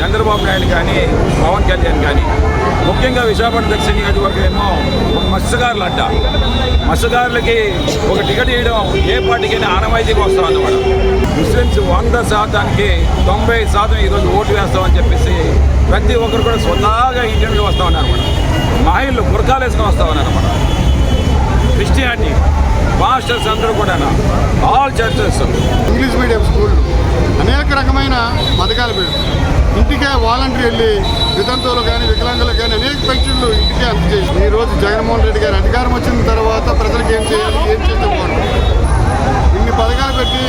చంద్రబాబు నాయుడు కానీ పవన్ కళ్యాణ్ కానీ ముఖ్యంగా విశాఖపట్నం దక్షిణ నియోజకవర్గం ఏమో ఒక మత్స్యకారులు అడ్డ. మత్స్యకారులకి ఒక టికెట్ ఇవ్వడం ఏ పార్టీకైనా ఆనవాయితీగా వస్తాం అన్నమాట. ముస్లిమ్స్ వంద శాతానికి తొంభై శాతం ఈరోజు ఓటు వేస్తామని చెప్పేసి ప్రతి ఒక్కరు కూడా స్వతహాగా ఇండియన్గా వస్తా ఉన్నారు అనమాట మహిళలు గురకాలు వేసుకొని వస్తా ఉన్నారు అనమాట క్రిస్టియానిటీ మాస్టర్స్ అందరూ కూడా ఆల్ చర్చెస్. ఇంగ్లీష్ మీడియం స్కూళ్ళు అనేక రకమైన పథకాలు పెడుతున్నారు ఇంటికే వాలంటీర్ వెళ్ళి వితంతువులు కానీ వికలాంగులు కానీ అనేక పెన్షన్లు ఇంటికే అందజేసి ఈరోజు రోజు జగన్మోహన్ రెడ్డి గారు అధికారం వచ్చిన తర్వాత ప్రజలకు ఏం చేయాలి ఏం చేస్తే ఇన్ని పథకాలు పెట్టి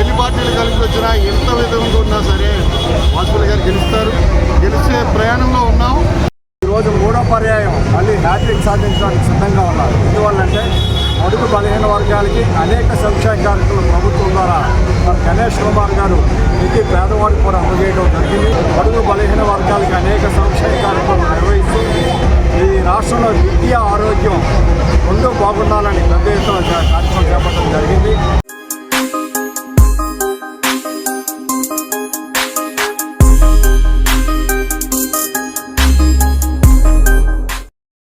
ఎన్ని పార్టీలు కలిసి వచ్చినా ఎంత విధంగా ఉన్నా సరే వాజ్పేయి గారు గెలుస్తారు. గెలిచే ప్రయాణంలో ఉన్నాం. ఈరోజు మూడో పర్యాయం మళ్ళీ హ్యాట్రిక్ సాధించడానికి సిద్ధంగా ఉన్నారు. ఎందువల్లంటే అడుగు బలహీన వర్గాలకి అనేక సంక్షేమ కార్యక్రమాలు ప్రభుత్వం ద్వారా. గణేష్ కుమార్ గారు ప్రతి పేదవాడికి కూడా అందజేయడం బలహీన వర్గాలకు అనేక సంక్షేమ కార్యక్రమాలు నిర్వహిస్తూ ఈ రాష్ట్రంలో విద్య ఆరోగ్యం రెండు బాగుండాలని పెద్ద ఎత్తున కార్యక్రమం చేపట్టడం జరిగింది.